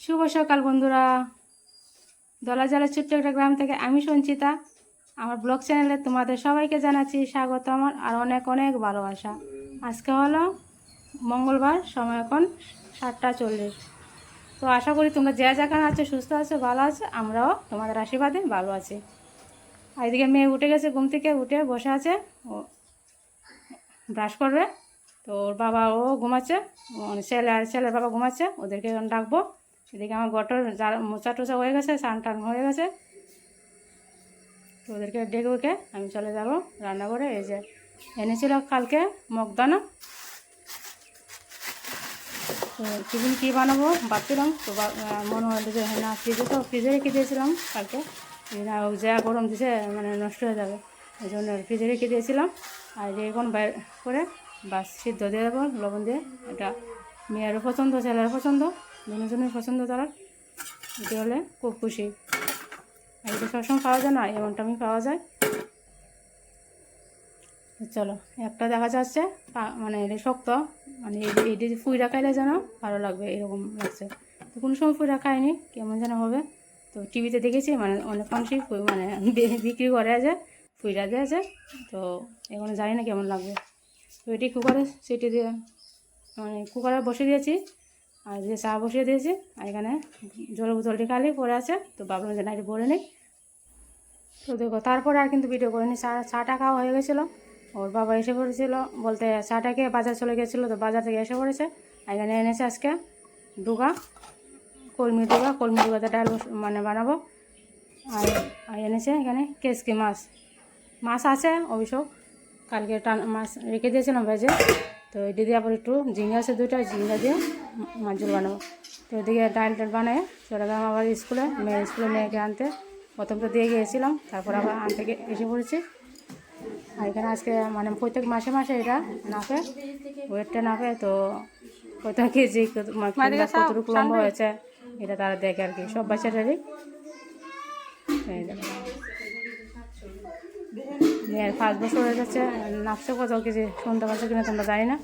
শুভ সকাল, বন্ধুরা। দলা জেলার ছোট্ট একটা গ্রাম থেকে আমি সঞ্চিতা। আমার ব্লগ চ্যানেলে তোমাদের সবাইকে জানাচ্ছি স্বাগত আমার আর অনেক অনেক ভালোবাসা। আজকে হলো মঙ্গলবার, সময় এখন সাতটা চল্লিশ। তো আশা করি তোমরা যে যেখানে আছো, সুস্থ আছো, ভালো আছো, আমরাও তোমাদের আশীর্বাদে ভালো আছি। আর এদিকে মেয়ে উঠে গেছে, ঘুম থেকে উঠে বসে আছে, ও ব্রাশ করবে। তো ওর বাবা ও ঘুমাচ্ছে মানে ছেলে আর ছেলের বাবা ঘুমাচ্ছে, ওদেরকে ডাকবো। এদিকে আমার গটর যারা মোচা টোচা হয়ে গেছে, স্নান টান হয়ে গেছে। তো ওদেরকে ডেকে ওকে আমি চলে যাব রান্না করে এই যে এনেছিল কালকে মগদানা। তো টিফিন কী বানাবো ভাবছিলাম, তো মনে হলো যে না, ফ্রিজে তো, ফ্রিজে রেখে দিয়েছিলাম কালকে। না যা গরম দিছে মানে নষ্ট হয়ে যাবে। এই জন্য ফ্রিজে রেখে দিয়েছিলাম। আর এখন বাইর করে বাস সিদ্ধ দিয়ে দেবো, লবণ দিয়ে। এটা মেয়েরও পছন্দ, ছেলেরও পছন্দ। দুজনের পছন্দ তারা। এটি হলে খুব খুশি। আর এটা সবসময় পাওয়া যায় না এমনটা আমি পাওয়া যায়। চলো, একটা দেখা যাচ্ছে মানে এটা শক্ত। মানে যে ফুইরা খাইলে যেন ভালো লাগবে, এরকম লাগছে। তো কোনো সময় ফুইরা খাইনি, কেমন যেন হবে। তো টিভিতে দেখেছি মানে অনেক মানুষই মানে বিক্রি করে আছে ফুইরা দিয়ে আছে তো এখন জানি না কেমন লাগবে। তো এটি কুকারে সেটি দিয়ে মানে কুকারে বসে দিয়েছি। আর যে চা বসিয়ে দিয়েছি, আর এখানে জলের বোতলটি খালি পড়ে আছে, তো ভাবলাম যে না এটা ভরে নিই। তো দেখো, তারপরে আর কিন্তু ভিডিও করিনি। চা, চাটা খাওয়া হয়ে গেছিল। ওর বাবা এসে পড়েছিল। বলতে চাটাকে বাজার চলে গেছিল, তো বাজার থেকে এসে পড়েছে। এখানে এনেছে আজকে ডুগা, কলমি ডুগা, কলমি ডুগাতে ডাল মানে বানাবো। আর এনেছে এখানে কেসকি মাছ। মাছ আছে, অবশ্য। কালকে টান, মাছ রেখে দিয়েছিলাম ভেজে। তো এটি দিয়ে আবার একটু ঝিঙ্গা আছে দুটো ঝিঙ্গা দিয়ে ঝোল বানাবো। তো ওদিকে ডাল টাল বানিয়ে চলে গেলাম আবার স্কুলে মেয়ে স্কুলে মেয়েকে আনতে। প্রথম তো দিয়ে গিয়েছিলাম তারপর আবার আনতে এসে পড়েছি। আর এখানে আজকে মানে প্রত্যেক মাসে মাসে এটা নাপে ওয়েটটা নাপে তো কত কেজি কতটুকু লম্বা হয়েছে এটা তারা দেখে আর কি। সব বাচ্চাটারই মেয়ের পাঁচ বছর হয়ে যাচ্ছে নাপছে কত কেজি, শুনতে পারছ কিনা তোমরা জানি না?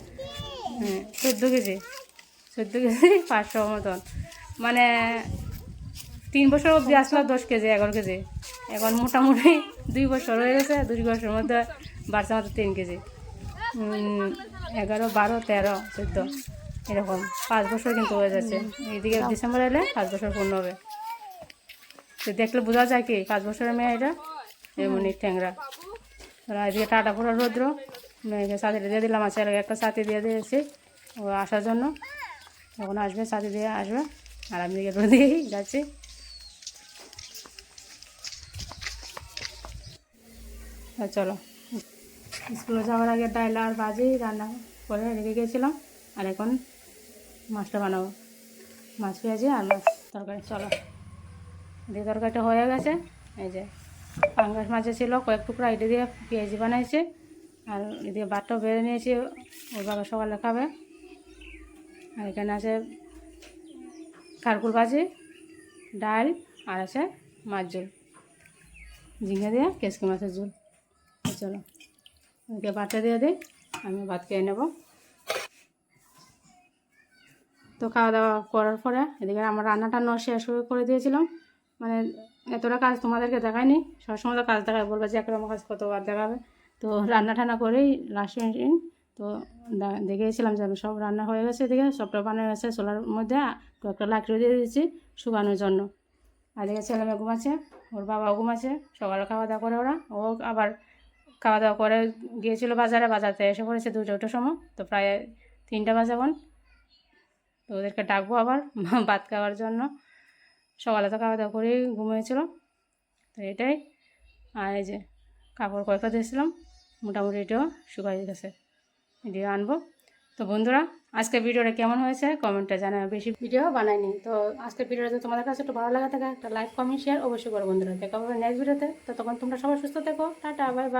হ্যাঁ চোদ্দ কেজি চোদ্দ কেজি, পাঁচশো মতন। মানে তিন বছর অবধি আসলো দশ কেজি, এগারো কেজি। এখন মোটামুটি দুই বছর হয়ে গেছে, দুই বছরের মধ্যে বাড়ছে মাত্র তিন কেজি। এগারো, বারো, তেরো, চোদ্দ, এরকম। পাঁচ বছর কিন্তু হয়ে যাচ্ছে। এইদিকে ডিসেম্বর এলে পাঁচ বছর পূর্ণ হবে। তো দেখলে বোঝা যায় কি, পাঁচ বছরের মেয়ে এটা এমনই ট্যাংরা। আর এদিকে টাটা পুরো রৌদ্র। সাথীটা দিয়ে দিলাম ছেলেকে একটা সাথী দিয়ে দিয়েছি। ও আসার জন্য। যখন আসবে, সাথী দিয়ে আসবে। আর আমি দিকে রোদেই যাচ্ছি। চলো। স্কুলে যাওয়ার আগে ডাইল আর ভাজি রান্না করে রেখে গিয়েছিলাম। আর এখন মাছটা বানাবো। মাছ পেঁয়াজি আর মাছ তরকারি। চলো। দিয়ে তরকারিটা হয়ে গেছে। এই যে পাঙ্গাস মাছে ছিল কয়েক টুকরা এটা দিয়ে পেঁয়াজি বানাইছে, আর এদিকে ভাতটাও বেড়ে নিয়েছি, ওর বাবা সকালে খাবে। আর এখানে আছে কারকুল ভাজি, ডাল, আর আছে মাছ ঝোল। ঝিঙে দিয়ে কেসকি মাছের ঝোল। চলো ওকে ভাতটা দিয়ে দিই আমি ভাত খেয়ে নেব। তো খাওয়া দাওয়া করার পরে এদিকে আমার রান্না টান্না শেষ করে দিয়েছিলাম। মানে এতটা কাজ তোমাদেরকে দেখায়নি। সবসময় তো কাজ দেখায়, বলবে যে একরকম কাজ কতবার দেখাবে। তো রান্না টান্না করেই লাস্ট তো দা- দেখেছিলাম যে সব রান্না হয়ে গেছে এদিকে সবটা বানিয়ে গেছে চোলার মধ্যে তো একটা লাকড়ি দিয়ে দিয়েছি শুকানোর জন্য। আর এদিকে ছেলে মেয়ে ঘুমাচ্ছে, ওর বাবাও ঘুমাচ্ছে, সকালে খাওয়া দাওয়া করে ওরা। ও আবার খাওয়া দাওয়া করে গিয়েছিল বাজারে, বাজারতে এসে পড়েছে দুটো দুটোর সময়, তো প্রায় তিনটা বাজে এখন। তো ওদেরকে ডাকবো আবার, ভাত খাওয়ার জন্য। সকালে তো খাওয়া দাওয়া করেই ঘুমিয়েছিল তো এটাই। আর এই যে কাপড় কয়েকটা দিয়েছিলাম মোটামুটি এটাও শুকাই গেছে। এটিও আনব। তো বন্ধুরা আজকে ভিডিওটা কেমন হয়েছে কমেন্টটা জানাবে বেশি ভিডিও বানাইনি। তো আজকের ভিডিওটা যদি তোমাদের কাছে একটু ভালো লাগা থাকে, একটা লাইক, কমেন্ট, শেয়ার অবশ্যই করো বন্ধুরা। দেখা হবে নেক্সট ভিডিওতে। তো তখন তোমরা সবাই সুস্থ থেকো। Tata, bye bye.